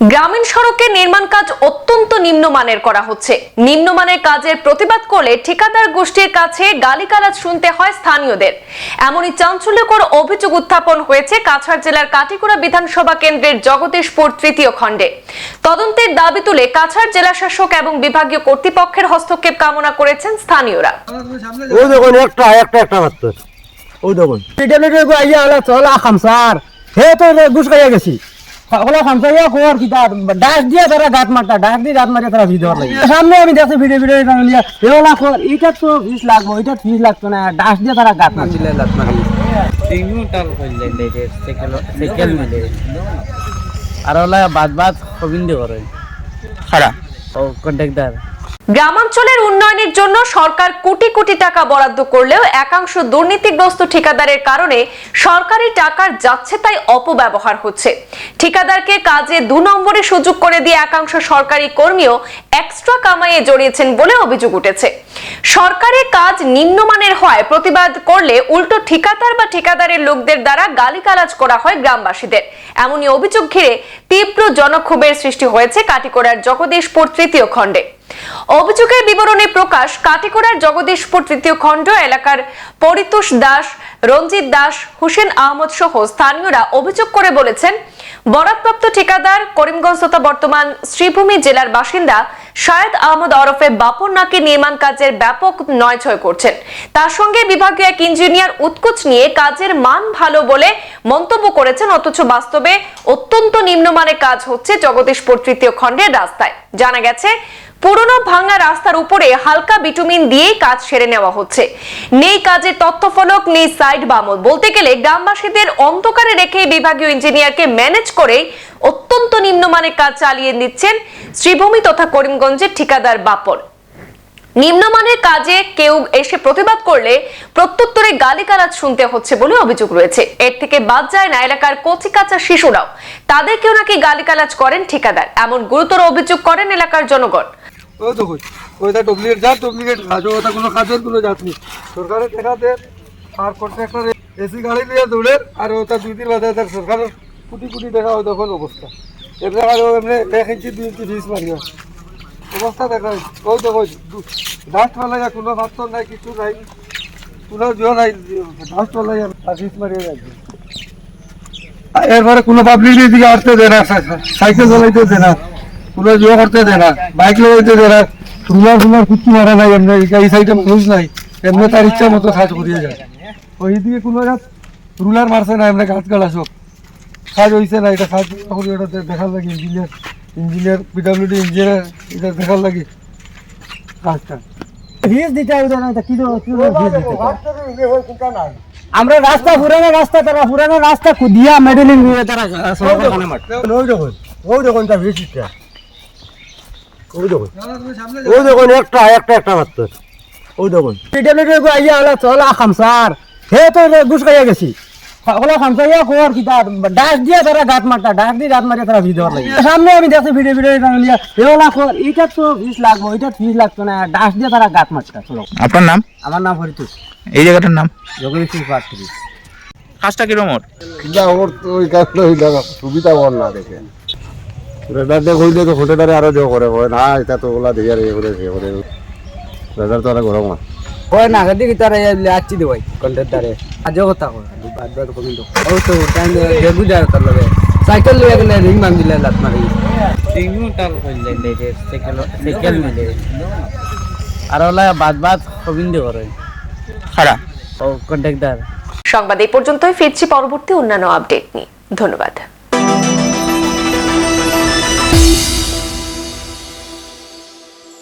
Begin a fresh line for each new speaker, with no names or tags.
গ্রামীণ সড়কের নির্মাণ কাজ অত্যন্ত নিম্নমানের করা হচ্ছে। নিম্নমানের কাজের প্রতিবাদ করলে ঠিকাদার গোষ্ঠীর কাছে গালিগালাজ শুনতে হয় স্থানীয়দের। এমনই চাঞ্চল্যকর অভিযোগ উত্থাপন হয়েছে কাছাড় জেলার কাটিকুড়া বিধানসভা কেন্দ্রের জগদীশপুর তৃতীয় খণ্ডে। তদন্তের দাবি তুলে কাছাড় জেলা শাসক এবং বিভাগীয় কর্তৃপক্ষের হস্তক্ষেপ কামনা করেছেন স্থানীয়রা।
ওই দেখুন একটা একটা একটা মাত্র। ওই দেখুন। হে তো ঘুষ খাইয়া গেছি। ওলা খামসাইয়া খোয়ার কি তার ডাক দিয়ে তারা গাত মারতা ডাক দিয়ে গাত মারিয়া তারা ভিডিও লাগে। সামনে আমি দেখছি ভিডিও ভিডিও নিয়া এওলা খোয়ার এটা তো ফিস লাগবো এটা ফিস লাগতো না ডাক দিয়ে তারা গাত মারছে
গাত মারি তিনু টাল হইলে লেগে সেকেল সেকেল মিলে আর ওলা বাদ বাদ গোবিন্দ করে খারাপ ও কন্ট্রাক্টর
গ্রামাঞ্চলের উন্নয়নের জন্য সরকার কোটি কোটি টাকা বরাদ্দ করলেও একাংশ দুর্নীতিগ্রস্ত ঠিকাদারের কারণে সরকারি টাকার যাচ্ছে তাই অপব্যবহার হচ্ছে। ঠিকাদারকে কাজে দু নম্বরে সুযোগ করে দিয়ে একাংশ সরকারি কর্মীও এক্সট্রা কামাইয়ে জড়িয়েছেন বলে অভিযোগ উঠেছে। সরকারি কাজ নিম্নমানের হয়, প্রতিবাদ করলে উল্টো ঠিকাদার বা ঠিকাদারের লোকদের দ্বারা গালিগালাজ করা হয় গ্রামবাসীদের। এমনই অভিযোগ ঘিরে তীব্র জনক্ষোভের সৃষ্টি হয়েছে কাটিকোড়ার জগদীশপুর তৃতীয় খণ্ডে। অভিযোগের বিবরণে প্রকাশ কাটিকোড়ার জগদীশপুর তৃতীয় খণ্ড এলাকার পরিতোষ দাস, রঞ্জিত দাস, হুসেন আহমদ সহ স্থানীয়রা অভিযোগ করে বলেছেন, বরাদপ্রাপ্ত ঠিকাদার করিমগঞ্জ তথা বর্তমান শ্রীভূমি জেলার বাসিন্দা শায়দ আহমদ ওরফে বাপন নাকি নির্মাণ কাজের ব্যাপক নয়ছয় করছেন। তার সঙ্গে বিভাগীয় এক ইঞ্জিনিয়ার উৎকুচ নিয়ে কাজের মান ভালো বলে মন্তব্য করেছেন, অথচ বাস্তবে অত্যন্ত নিম্নমানের কাজ হচ্ছে জগদীশপুর তৃতীয় খণ্ডের রাস্তায়। জানা গেছে পুরনো ভাঙা রাস্তার উপরে হালকা বিটুমিন দিয়েই কাজ সেরে নেওয়া হচ্ছে। নেই কাজের তথ্যফলক, নেই সাইড বামল বলতে গেলে গ্রামবাসীদের অন্ধকারে রেখে বিভাগীয় ইঞ্জিনিয়ারকে ম্যানেজ করে অত্যন্ত নিম্নমানের কাজ চালিয়ে নিচ্ছেন শ্রীভূমি তথা করিমগঞ্জের ঠিকাদার বাপন নিম্নমানের কাজে কেউ এসে প্রতিবাদ করলে প্রত্যুত্তরে গালিগালাজ শুনতে হচ্ছে বলে অভিযোগ রয়েছে। এর থেকে বাদ যায় না এলাকার কচিকাচা শিশুরাও। তাদেরকেও নাকি গালিগালাজ করেন ঠিকাদার। এমন গুরুতর অভিযোগ করেন এলাকার জনগণ।
ওই তো ওইটা ডুপ্লিকেট যা ডুপ্লিকেট কাজ ওটা কোনো কাজের কোনো জাত সরকারের টাকা দেন আর কন্ট্রাক্টর এসি গাড়ি নিয়ে দৌড়ে, আর ওটা দুই দিন বাদে তার সরকারের কোটি কোটি টাকা তখন অবস্থা। এমনি আর এমনি এক ইঞ্চি, দুই ইঞ্চি ফিস মারিয়া অবস্থা দেখা হয়েছে ওই তো কই ডাস্ট মালাইয়া কোনো ভাবতো নাই, কিছু নাই। কোনো জিও নাই ডাস্ট মালাইয়া আর ফিস মারিয়া যাচ্ছে এরপরে কোনো পাবলিক দিকে আসতে দেয় না সাইকেল চালাইতে দেয় না। কোনো জিও করতে দেয় না বাইক লাগাইতে দেয় না রুলার ফুলার কুচি মারা নাই এমনি এই সাইডে মানুষ নাই এমনি তার ইচ্ছা মতো কাজ করিয়ে যায়। ওই দিকে কোনো জাত রুলার মারছে না এমনি গাছ গালা সব। কাজ হয়েছে না এটা কাজ করি ওটা দেখার লাগে ইঞ্জিনিয়ার ইঞ্জিনিয়ার পিডাব্লিউডি ইঞ্জিনিয়ার এটা দেখার লাগে। কাজটা।
ফিস দিতে হবে না কি আমরা রাস্তা পুরানো রাস্তা তারা পুরানো রাস্তা দিয়া মেডেলিং তারা ওই দেখুন ওই দেখুন তার ভিজিটটা ওই দেখুন। ওই দেখুন একটা একটা একটা মাত্র। ওই দেখুন। আইয়া আলা চলা খামসার হে তো ঘুষ খাইয়া গেছি। ওলা খামসাইয়া খোয়ার কি তার ডাক দিয়ে তারা গাত মারতা ডাক দিয়ে গাত মারিয়া তারা ভিডিও লাগে। সামনে আমি দেখছি ভিডিও ভিডিও নিয়া এওলা খোয়ার এটা তো ফিস লাগবো এটা ফিস লাগতো না ডাক দিয়ে তারা গাত মারতা চলো।
আপনার নাম?
আমার নাম হরিতুষ।
এই জায়গাটার নাম?
জগদীশ পাত্রী
কাজটা কিরম ওর?
যা ওর ওই কাজটা ওই সুবিধা ওর না দেখে। রেডার কইলে তো হোটেলারে আরও দেও করে কয় না এটা তো ওলা দিয়ে আর করে সে করে রেডার তো আর গরম আছে
ওই না গদি তারে আচ্ছি দেবাই কন্টেন্ট তারে আজও কথা কয় বাদ বাদ কমি তো ও তো টাইম তার লগে। সাইকেল লয়ে গেলে রিং বাং দিলে লাত মারি
তিনু টাল লেগে সেকেল সেকেল মিলে আর ওলা বাদ বাদ গোবিন্দ করে
খাড়া
ও কন্ট্রাক্টর
সংবাদ এই পর্যন্তই ফিরছি পরবর্তী অন্যান্য আপডেট নিয়ে। ধন্যবাদ।